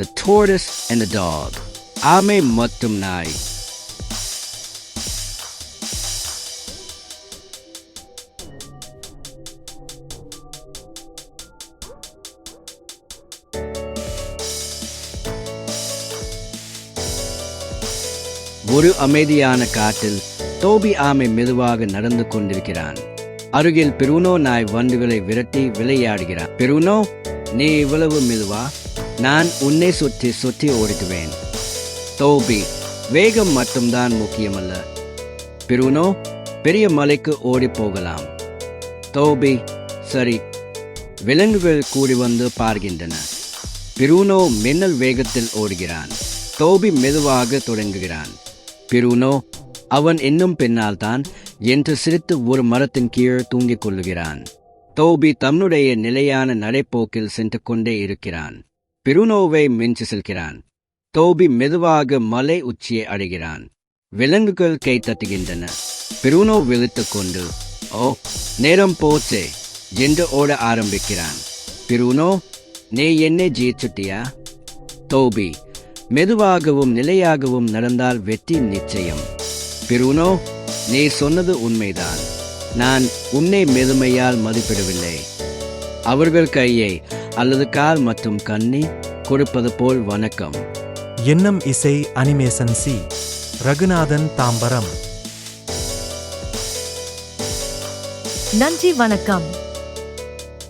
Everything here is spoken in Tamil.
The Tortoise and the Dog. ஆமை மற்றும் நாய் ஒரு அமைதியான காட்டில் தோபி ஆமை மெதுவாக நடந்து கொண்டிருக்கிறான். அருகில் பெருனோ நாய் வண்டுகளை விரட்டி விளையாடுகிறான். பெருனோ நீ இவ்வளவு மெதுவா? நான் உன்னை சுற்றி சுற்றி ஓடிடுவேன் தோபி வேகம் மட்டும்தான் முக்கியமல்ல. பிருனோ பெரிய மலைக்கு ஓடி போகலாம். தோபி சரி. விலங்குகள் கூடி வந்து பார்க்கின்றன. பிருனோ மின்னல் வேகத்தில் ஓடுகிறான். தோபி மெதுவாக தொடங்குகிறான். பிருனோ அவன் இன்னும் பின்னால் தான் என்று சிரித்து ஒரு மரத்தின் கீழ் தூங்கிக் கொள்ளுகிறான். தோபி தன்னுடைய நிலையான நடைப்போக்கில் சென்று கொண்டே இருக்கிறான். பிருனோவை மிஞ்சி செல்கிறான். தோபி மெதுவாக மலை உச்சியை அடைகிறான். விலங்குகள் கை தட்டுகின்றன பிருனோ விழித்துக் கொண்டு ஓ நேரம் போச்சே என்று ஓட ஆரம்பிக்கிறான். பிருனோ நீ என்னை ஜெயிச்சுட்டியா? தோபி மெதுவாகவும் நிலையாகவும் நடந்தால் வெற்றி நிச்சயம். பிருனோ நீ சொன்னது உண்மைதான். நான் உன்னை மெதுமையால் மதிப்பிடவில்லை. அவர்கள் கையை அல்லது கால் மற்றும் கண்ணி கொடுப்பது போல் வணக்கம். எண்ணம் இசை அனிமேசன் சி. ரகுநாதன் தாம்பரம். நன்றி வணக்கம்.